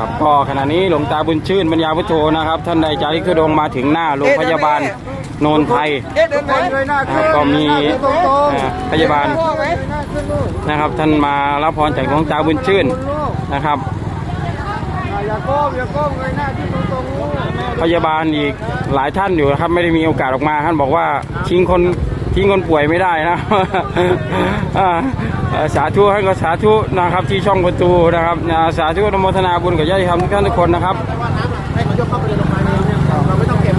ครับก็ขณะนี้หลวงตาบุญชื่นปัญญาพุทโธนะครับ ท่านได้จาริกธุดงค์มาถึงหน้าโรงพยาบาลโนนไทยเอ๊ะเดินไหมเงยหน้านะคขึ้รับนก็มีตรงๆเอ่อพยาบาลพ่อไหมหน้าขึ้นลูกนะครับ ท่านมารับพรจากหลวงตาบุญชื่นลูกนะครับอ่าอย่าก้มอย่าก้มเงยหน้าขึ้นตรงๆลูกพยาบาลอีกหลายท่านอยู่นะครับ ไม่ได้มีโอกาสออกมาท่านบอกว่าทิ้งคน ทิ้งคนป่วยไม่ได้นะอ่าเอ่อสาธุให้ก็สาธุนะครับที่ช่องประตูนะครับอ่าสาธุอนุโมทนาบุญกับญาติธรรมทุกท่านทุกคนนะครับให้เขายกเข้าไปในโรงพยาบาลเลยเนี่ยเราไม่ต้องเก็บ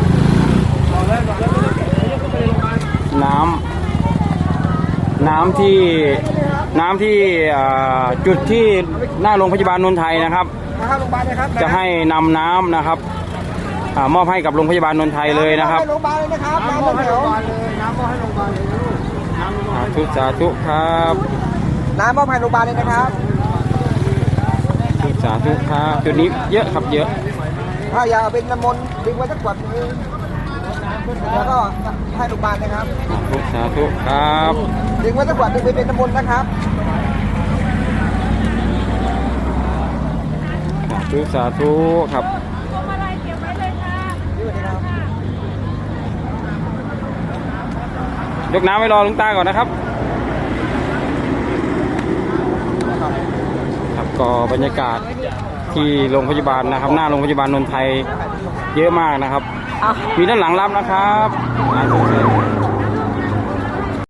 บอกเลยบอกเลยไม่ต้องเก็บให้ยกเข้าไปในโรงพยาบาลน้ำน้ำที่น้ำที่อ่าจุดที่หน้าโรงพยาบาลนนทไทยนะครับมาเข้าโรงพยาบาลเลยครับจะให้นำน้ำนะครับ อามอบให้กับโรงพยาบาลนนทไทยเลยนะครับ ให้โรงพยาบาลเลยนะครับน้ำมอบให้โรงพยาบาลเลยน้ำมอบให้โรงพยาบาลเลยลูกน้ำมอบสาธุสาธุครับน้ำมอบให้โรงพยาบาลเลยนะครับสาธุครับจุดนี้เยอะครับเยอะ ถ้าอยากเป็นน้ำมนต์ดึงไว้สักขวดหนึงแล้วก็ให้โรงพยาบาลนะครับ สาธุสาธุครับดึงไว้สักขวดหนึงไปเป็นน้ำมนต์นะครับ สาธุสาธุครับ ยกน้ำไว้รอหลุงตาก่อนนะครับ ครับก็บรรยากาศที่โรงพยาบาลนะครับ หน้าโรงพยาบาลนนทไทยเยอะมากนะครับ มีด้านหลังรับนะครับอ่า